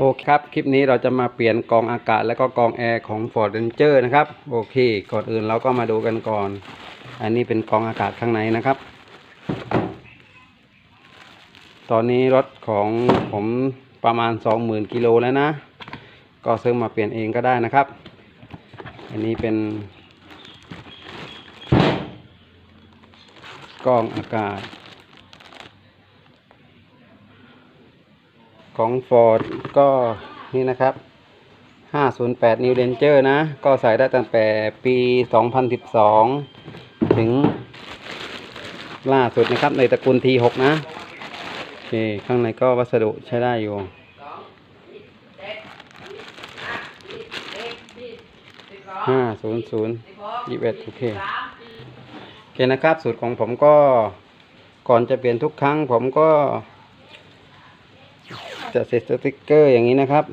โอเคครับ คลิปนี้เราจะมาเปลี่ยนกองอากาศและก็กองแอร์ของ Ford Ranger นะครับ โอเค ก่อนอื่นเราก็มาดูกันก่อน อันนี้เป็นกองอากาศข้างในนะครับ ตอนนี้รถของผมประมาณ 20,000กิโลแล้วนะ ก็ซื้อมาเปลี่ยนเองก็ได้นะครับ อันนี้เป็น กองอากาศ ของ Ford ก็นี่นะครับ 508 New Ranger นะ ก็ใส่ได้ตั้งแต่ปี 2012 ถึง ล่าสุดนะครับ ในตระกูล T6 นะโอเคข้างในก็วัสดุใช้ได้อยู่ ห้าศูนย์ศูนย์ยี่สิบเอ็ดโอเค โอเคนะครับ สูตรของผมก็ก่อนจะเปลี่ยนทุกครั้งผมก็ จะเสร็จสติกเกอร์อย่างนี้นะครับ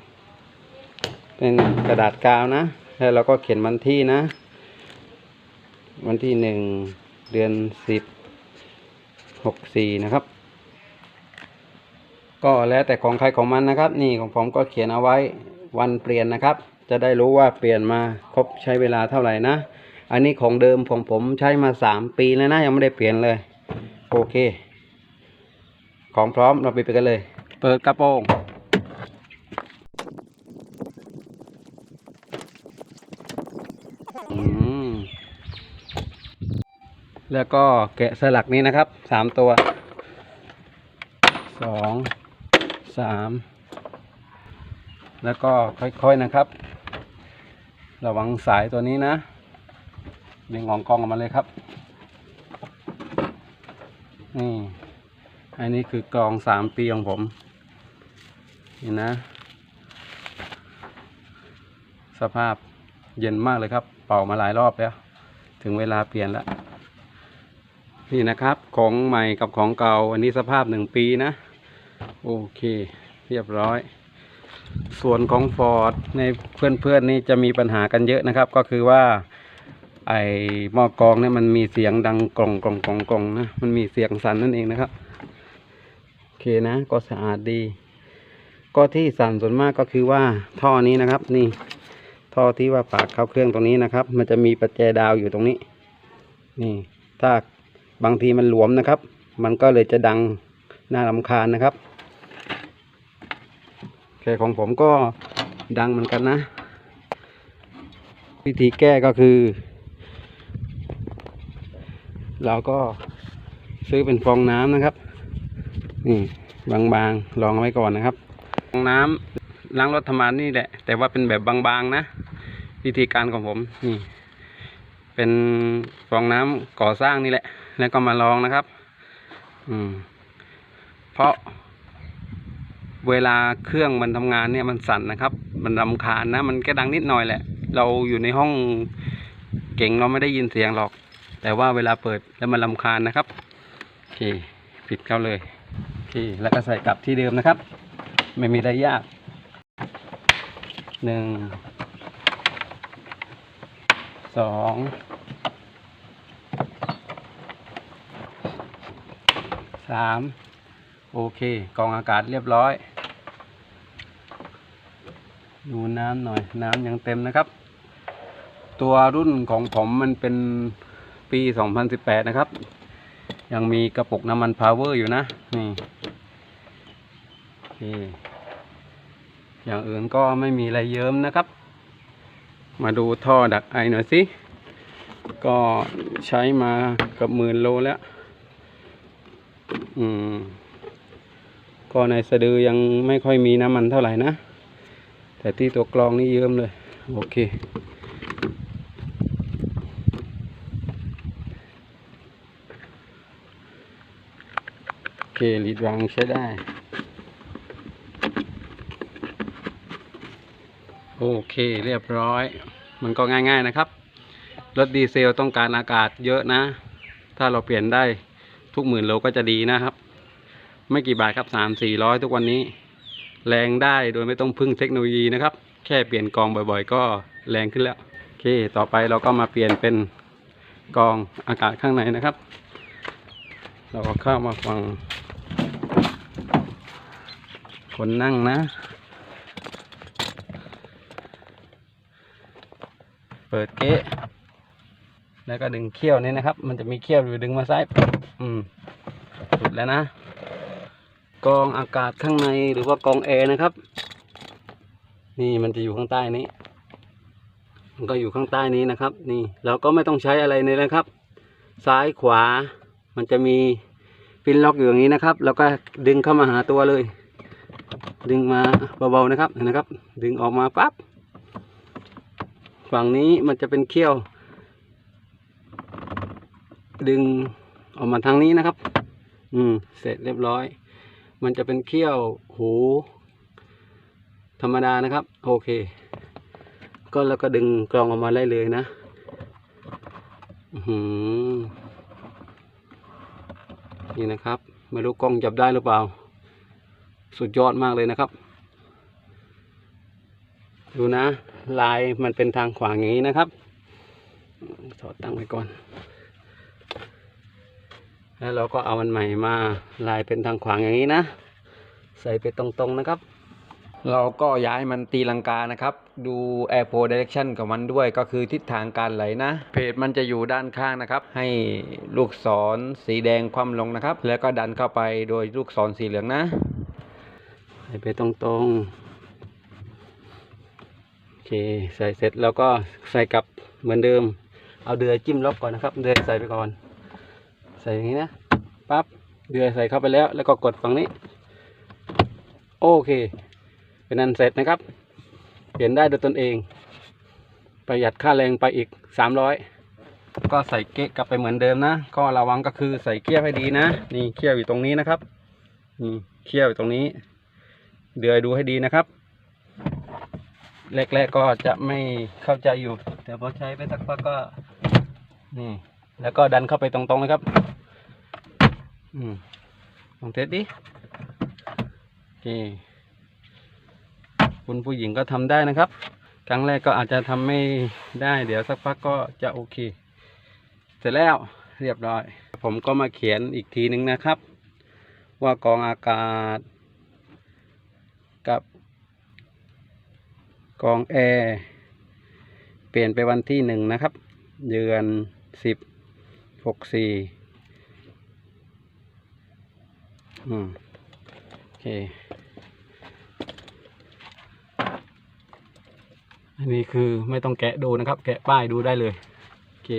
เป็นกระดาษกาวนะ แล้วเราก็เขียนวันที่นะ วันที่หนึ่งเดือนสิบหกสี่นะครับ ก็แล้วแต่ของใครของมันนะครับ นี่ของผมก็เขียนเอาไว้วันเปลี่ยนนะครับ จะได้รู้ว่าเปลี่ยนมาครบใช้เวลาเท่าไหร่นะ อันนี้ของเดิมของผมใช้มาสามปีแล้วนะยังไม่ได้เปลี่ยนเลย โอเค ของพร้อมเราไปไปกันเลย ปิดกระโปรงแล้วก็แกะสลักนี้นะครับสามตัวสองสามแล้วก็ค่อยๆนะครับ ระวังสายตัวนี้นะดึงของกองออกมาเลยครับนี่อันนี้คือกองสามปีของผม นี่นะ สภาพเย็นมากเลยครับ เป่ามาหลายรอบแล้ว ถึงเวลาเปลี่ยนแล้ว นี่นะครับ ของใหม่กับของเก่า อันนี้สภาพหนึ่งปีนะ โอเค เรียบร้อย ส่วนของฟอร์ดในเพื่อนๆนี่จะมีปัญหากันเยอะนะครับ ก็คือว่าไอหม้อกรองเนี่ยมันมีเสียงดังกล่องกล่องกล่องกล่องนะ มันมีเสียงสั่นนั่นเองนะครับ โอเคนะ ก็สะอาดดี ก็ที่สั่นส่วนมากก็คือว่าท่อนี้นะครับ นี่ท่อที่ว่าปากเข้าเครื่องตรงนี้นะครับ มันจะมีประแจดาวอยู่ตรงนี้ นี่ ถ้าบางทีมันหลวมนะครับ มันก็เลยจะดังน่ารำคาญนะครับโอเคของผมก็ดังเหมือนกันนะ วิธีแก้ก็คือ เราก็ซื้อเป็นฟองน้ำนะครับ นี่บางๆลองเอาไว้ก่อนนะครับ น้ำล้างรถธรรมานี่แหละ แต่ว่าเป็นแบบบางๆนะ วิธีการของผมนี่เป็นฟองน้ำก่อสร้างนี่แหละ แล้วก็มาลองนะครับ อืม เพราะเวลาเครื่องมันทำงานเนี่ยมันสั่นนะครับ มันรำคาญนะ มันก็ดังนิดหน่อยแหละ เราอยู่ในห้องเก่งเราไม่ได้ยินเสียงหรอก แต่ว่าเวลาเปิดแล้วมันรำคาญนะครับโอเคปิดเข้าเลยโอเคแล้วก็ใส่กลับที่เดิมนะครับ ไม่มีอะไรยากหนึ่งสองสามโอเคกองอากาศเรียบร้อย ดูน้ำหน่อย น้ำยังเต็มนะครับ ตัวรุ่นของผมมันเป็นปี 2018 นะครับ ยังมีกระปุกน้ำมันพาวเวอร์อยู่นะ นี่ เค อย่างอื่นก็ไม่มีอะไรเยิ้มนะครับ มาดูท่อดักไอหน่อยสิ ก็ใช้มากับหมื่นโลแล้ว อืม ก็ในสะดือยังไม่ค่อยมีน้ำมันเท่าไหร่นะ แต่ที่ตัวกรองนี่เยิ้มเลย โอเคโอเคลีดวางใช้ได้ โอเคเรียบร้อย มันก็ง่ายๆนะครับ รถดีเซลต้องการอากาศเยอะนะ ถ้าเราเปลี่ยนได้ทุกหมื่นโลก็จะดีนะครับ ไม่กี่บาทครับสามสี่ร้อยทุกวันนี้ แรงได้โดยไม่ต้องพึ่งเทคโนโลยีนะครับ แค่เปลี่ยนกองบ่อยๆ ก็แรงขึ้นแล้วโอเค ต่อไปเราก็มาเปลี่ยนเป็นกองอากาศข้างในนะครับ เราก็เข้ามาฟังคนนั่งนะ ปิดเก๊ะแล้วก็ดึงเขี้ยวนี่นะครับ มันจะมีเขี้ยวอยู่ดึงมาซ้ายปุ๊บอืมสุดแล้วนะ กองอากาศข้างในหรือว่ากองแอร์นะครับ นี่มันจะอยู่ข้างใต้นี้ มันก็อยู่ข้างใต้นี้นะครับ นี่เราก็ไม่ต้องใช้อะไรเลยนะครับ ซ้ายขวา มันจะมีปินล็อกอยู่อย่างนี้นะครับแล้วก็ดึงเข้ามาหาตัวเลย ดึงมาเบาๆนะครับเห็นนะครับ ดึงออกมาปั๊บ ฝั่งนี้มันจะเป็นเขี้ยว ดึงออกมาทางนี้นะครับ อืม เสร็จเรียบร้อย มันจะเป็นเขี้ยวหู ธรรมดานะครับ โอเค ก็แล้วก็ดึงกรองออกมาได้เลยนะ อื้อหือนี่นะครับ ไม่รู้กล้องจับได้หรือเปล่า สุดยอดมากเลยนะครับ ดูนะ ลายมันเป็นทางขวางอย่างนี้นะครับถอดตั้งไว้ก่อน แล้วเราก็เอามันใหม่มาลายเป็นทางขวางอย่างนี้นะ ใส่ไปตรงๆนะครับ เราก็ย้ายมันตีลังกานะครับ ดู air flow direction กับมันด้วยก็คือทิศทางการไหลนะ เพจมันจะอยู่ด้านข้างนะครับ ให้ลูกศรสีแดงคว่ำลงนะครับ แล้วก็ดันเข้าไปโดยลูกศรสีเหลืองนะ ใส่ไปตรงๆ เคใส่เสร็จแล้วก็ใส่กลับเหมือนเดิม เอาเดือยจิ้มล็อกก่อนนะครับ เดือยใส่ไปก่อน ใส่อย่างนี้นะปั๊บเดือยใส่เข้าไปแล้ว แล้วก็กดฝั่งนี้ โอเค เป็นอันเสร็จนะครับ เปลี่ยนได้โดยตนเอง ประหยัดค่าแรงไปอีกสามร้อยก็ใส่เก๊กกลับไปเหมือนเดิมนะก็ระวังก็คือใส่เขี้ยวให้ดีนะ นี่เขี้ยวอยู่ตรงนี้นะครับนี่เขี้ยวอยู่ตรงนี้ เดือยดูให้ดีนะครับ แรกๆก็จะไม่เข้าใจอยู่ แต่พอใช้ไปสักพักก็นี่ แล้วก็ดันเข้าไปตรงๆนะครับ อืมลองเทสดิโอเคคุณผู้หญิงก็ทำได้นะครับ ครั้งแรกก็อาจจะทำไม่ได้ เดี๋ยวสักพักก็จะโอเค เสร็จแล้วเรียบร้อย ผมก็มาเขียนอีกทีนึงนะครับ ว่ากองอากาศ กับ กองแอร์ เปลี่ยนไปวันที่หนึ่งนะครับ เดือนสิบหกสี่อืมโอเค อันนี้คือไม่ต้องแกะดูนะครับ แกะป้ายดูได้เลย โอเค